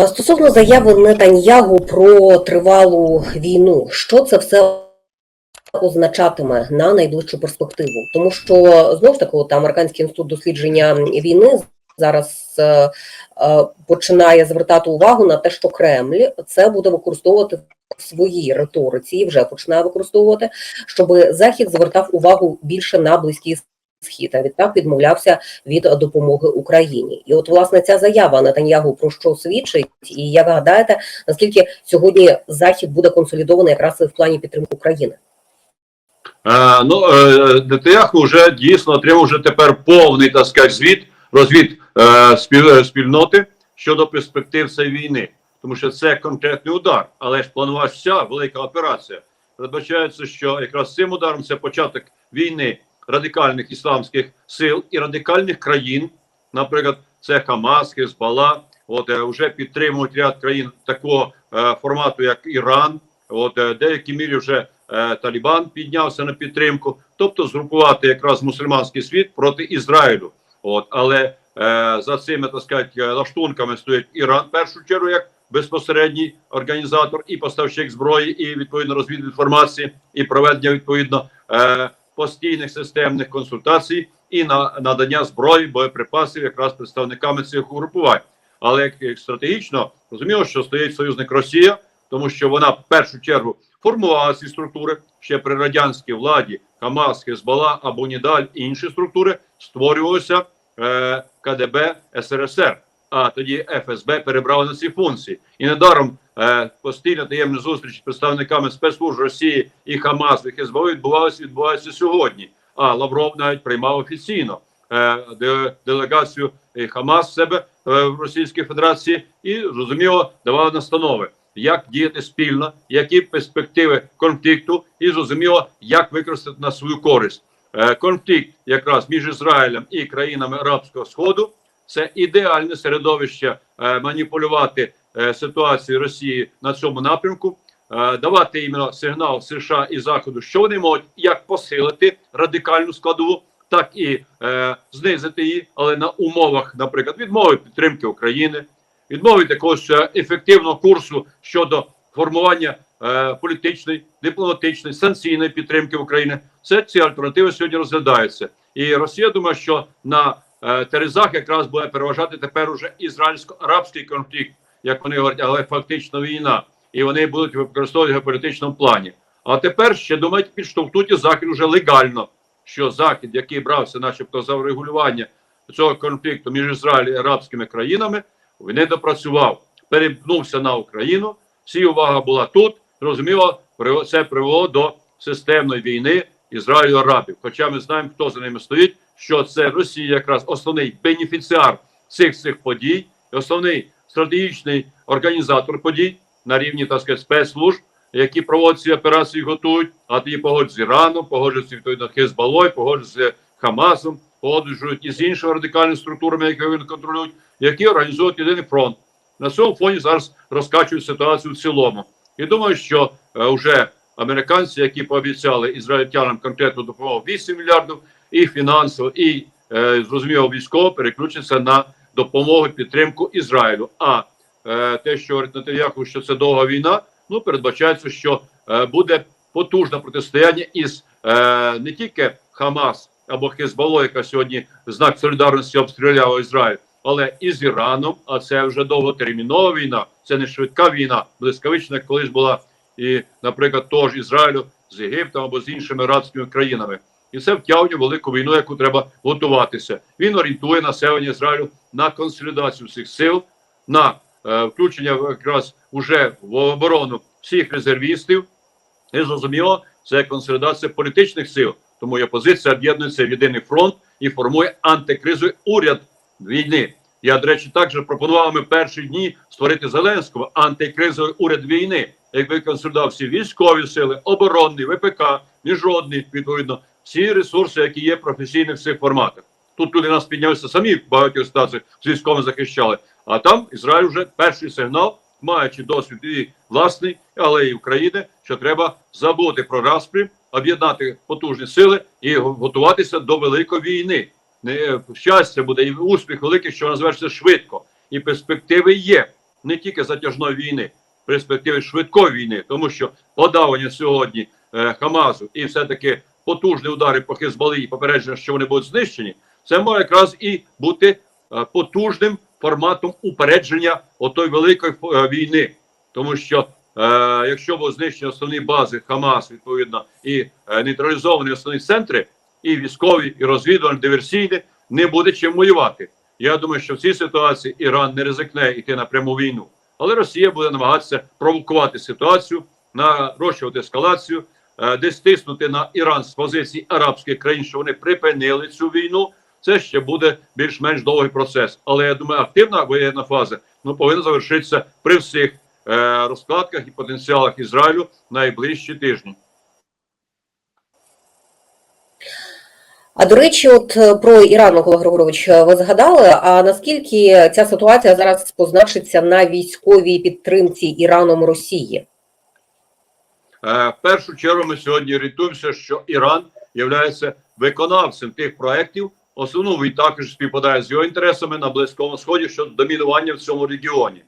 А Стосовно заяви Нетаньягу про тривалу війну, що це все означатиме на найближчу перспективу? Тому що знову ж таки, от американський інститут дослідження війни зараз е, е, починає звертати увагу на те, що Кремль це буде використовувати в своїй риториці, і вже починає використовувати, щоб Захід звертав увагу більше на близький схід, а відтак відмовлявся від допомоги Україні. І от власне ця заява Нетаньягу про що свідчить, і як гадаєте, наскільки сьогодні Захід буде консолідований якраз в плані підтримки України? Е, ну, е, Нетаньяху вже дійсно отримав вже тепер повний так сказати, звіт, розвід е, спіль, е, спільноти щодо перспектив цієї війни. Тому що це конкретний удар, але ж планувалася велика операція. Передбачається, що якраз цим ударом це початок війни радикальних ісламських сил і радикальних країн, наприклад, це Хамас, Хезбалла, от е, вже підтримують ряд країн такого е, формату, як Іран. От е, деякі мірі вже е, Талібан піднявся на підтримку, тобто згрупувати якраз мусульманський світ проти Ізраїлю. От але е, за цими так сказати, е, лаштунками стоїть Іран в першу чергу як безпосередній організатор і поставщик зброї, і відповідно розвід інформації, і проведення відповідно е, постійних системних консультацій і на надання зброї, боєприпасів якраз представниками цих угрупувань. Але як, стратегічно розуміло, що стоїть союзник Росія, тому що вона в першу чергу формувала ці структури ще при радянській владі Хамас, Хезбалла, або Нідаль і інші структури створювалися е, КДБ СРСР. А тоді ФСБ перебрали на ці функції. І недаром е, постійно таємні зустрічі з представниками спецслужб Росії і Хамас і Хезбалли відбувалися відбуваються сьогодні. А Лавров навіть приймав офіційно е, делегацію Хамас себе е, в Російській Федерації і зрозуміло давав настанови, як діяти спільно, які перспективи конфлікту, і зрозуміло, як використати на свою користь. Е, конфлікт якраз між Ізраїлем і країнами Арабського Сходу це ідеальне середовище е, маніпулювати е, ситуацією Росії на цьому напрямку, е, давати іменно сигнал США і Заходу, що вони можуть як посилити радикальну складову, так і знизити її, але на умовах, наприклад, відмови підтримки України, відмови е, ефективного курсу щодо формування політичної, дипломатичної, санкційної підтримки України. Це ці альтернативи сьогодні розглядаються. І Росія думає, що на Терезах якраз буде переважати тепер уже ізраїльсько-арабський конфлікт, як вони говорять, але фактично війна. І вони будуть використовувати в політичному плані. А тепер ще думають, підштовхнути захід уже легально. Що захід, який брався, начебто, за врегулювання цього конфлікту між Ізраїлем і арабськими країнами, він не допрацював, перемкнувся на Україну. Всі увага була тут. Зрозуміло, при- це привело до системної війни Ізраїлю Арабів. Хоча ми знаємо, хто за ними стоїть, що це Росія, якраз основний бенефіціар цих цих подій, основний стратегічний організатор подій на рівні так сказати, спецслужб, які проводять ці операції, готують. А тоді погоджують з Іраном, погоджуються відповідно Хезбалой, погоджуються з Хамасом, погоджують із іншими радикальними структурами, які вони контролюють, які організують єдиний фронт. На цьому фоні зараз розкачують ситуацію в цілому. І думаю, що е, вже американці, які пообіцяли ізраїльтянам конкретну допомогу 8 мільярдів, і фінансово, і е, зрозуміло військово переключаться на допомогу підтримку Ізраїлю. А е, те, що говорить Нетаньяху, що це довга війна, ну передбачається, що е, буде потужне протистояння із е, не тільки Хамас або Хезбалло, яка сьогодні знак солідарності обстріляла Ізраїль, але і з Іраном. А це вже довготермінова війна, це не швидка війна, блискавична, колись була і, наприклад, того Ізраїлю з Єгиптом або з іншими арабськими країнами. І це втягує велику війну, яку треба готуватися. Він орієнтує населення Ізраїлю на консолідацію всіх сил, на е, включення якраз уже в оборону всіх резервістів. І зрозуміло, це консолідація політичних сил. Тому і опозиція об'єднується в єдиний фронт і формує антикризовий уряд війни. Я, до речі, також пропонував ми перші дні створити Зеленського антикризовий уряд війни, якби консолідував всі військові сили, оборонний, ВПК, міжнародний, відповідно, всі ресурси, які є професійні в всіх форматах. Тут люди нас піднялися самі в багатьох ситуаціях з військовими захищали. А там Ізраїль вже перший сигнал, маючи досвід і власний, але і України, що треба забути про распрі, об'єднати потужні сили і готуватися до великої війни. Не щастя буде і успіх великий, що вона швидко, і перспективи є. не тільки затяжної війни, перспективи швидкої війни, тому що подавлення сьогодні е, Хамасу і все-таки потужні удари по Хизбаллі і попередження, що вони будуть знищені, це може якраз і бути е, потужним форматом упередження отої великої е, війни, тому що е, якщо будуть знищені основні бази Хамас, відповідно, і нейтралізовані основні центри, і військові, і розвідувальні, диверсійні, не буде чим воювати. Я думаю, що в цій ситуації Іран не ризикне йти на пряму війну, але Росія буде намагатися провокувати ситуацію, нарощувати ескалацію, десь тиснути на Іран з позиції арабських країн, що вони припинили цю війну. Це ще буде більш-менш довгий процес. Але я думаю, активна воєнна фаза ну, повинна завершитися при всіх е, розкладках і потенціалах Ізраїлю найближчі тижні. А до речі, от е, про Іран, Микола Григорович, е, ви згадали. А наскільки ця ситуація зараз позначиться на військовій підтримці Іраном Росії? Е, в першу чергу ми сьогодні орієнтуємося, що Іран є виконавцем тих проєктів, основному і також співпадає з його інтересами на Близькому Сході щодо домінування в цьому регіоні.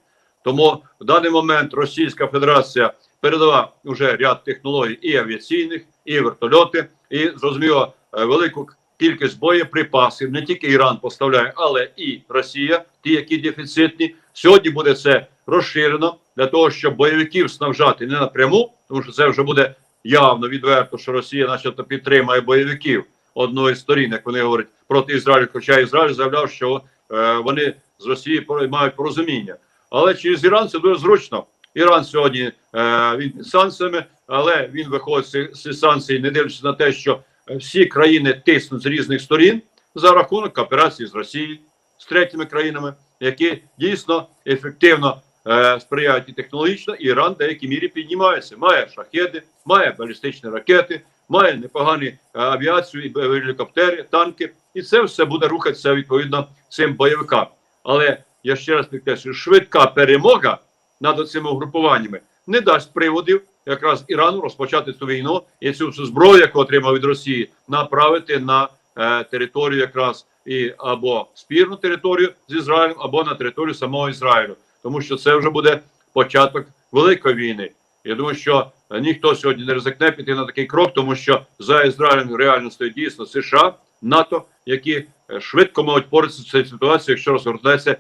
Тому в даний момент Російська Федерація передала вже ряд технологій і авіаційних, і вертольоти, і зрозуміло е, велику кількість боєприпасів. Не тільки Іран поставляє, але і Росія, ті, які дефіцитні. Сьогодні буде це розширено для того, щоб бойовиків снабжати не напряму, тому що це вже буде явно відверто, що Росія, начебто, підтримує бойовиків одної з сторін, як вони говорять проти Ізраїлю. Хоча Ізраїль заявляв, що е, вони з Росії мають порозуміння. Але через Іран це дуже зручно. Іран сьогодні е, він санкціями, але він виходить з санкцій, не дивлячись на те, що е, всі країни тиснуть з різних сторін за рахунок кооперації з Росією, з третіми країнами, які дійсно ефективно е, сприяють і технологічно, і Іран в деякій мірі піднімається. Має шахеди, має балістичні ракети, має непогані е, авіацію, і гелікоптери, танки, і це все буде рухатися відповідно цим бойовикам. Але я ще раз підкреслюю, швидка перемога над цими угрупуваннями не дасть приводів якраз Ірану розпочати цю війну і цю всю зброю, яку отримав від Росії, направити на е, територію якраз і або спірну територію з Ізраїлем, або на територію самого Ізраїлю, тому що це вже буде початок великої війни. Я думаю, що е, ніхто сьогодні не ризикне піти на такий крок, тому що за Ізраїлем реально стоїть дійсно США, НАТО, які е, швидко можуть боротися з цією ситуацією, якщо розгорнеться е,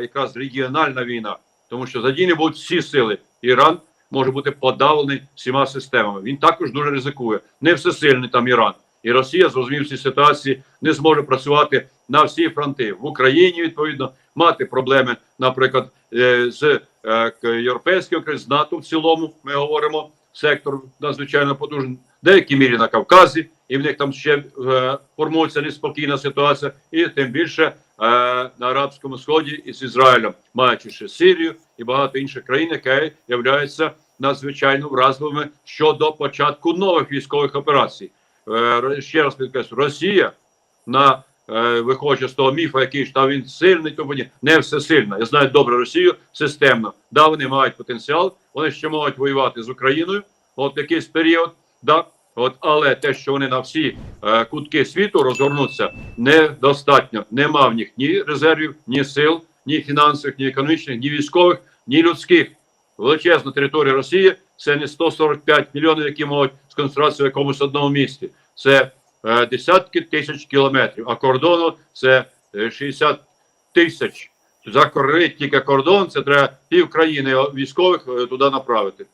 якраз регіональна війна, тому що задіяні будуть всі сили. Іран може бути подавлений всіма системами. Він також дуже ризикує. Не всесильний там Іран. І Росія, зрозумів цій ситуації, не зможе працювати на всі фронти в Україні. Відповідно, мати проблеми, наприклад, е, з е, європейським країн, з НАТО в цілому. Ми говоримо сектор надзвичайно потужний, в деякій мірі на Кавказі, і в них там ще е, формується неспокійна ситуація, і тим більше на арабському сході із Ізраїлем, маючи ще Сирію і багато інших країн, які являються надзвичайно вразливими щодо початку нових військових операцій. Ще раз підкреслю, Росія на виходячи з того міфа, який ж там він сильний, тому подібне, не всесильна. Я знаю добре Росію системно. Да, вони мають потенціал, вони ще можуть воювати з Україною. От якийсь період, да. От, але те, що вони на всі е, кутки світу розгорнуться, недостатньо. Нема в них ні резервів, ні сил, ні фінансових, ні економічних, ні військових, ні людських. Величезна територія Росії це не 145 мільйонів, які можуть сконцентруватися в якомусь одному місті. Це е, десятки тисяч кілометрів, а кордону це е, 60 тисяч. Закорити тільки кордон, це треба пів країни військових е, туди направити.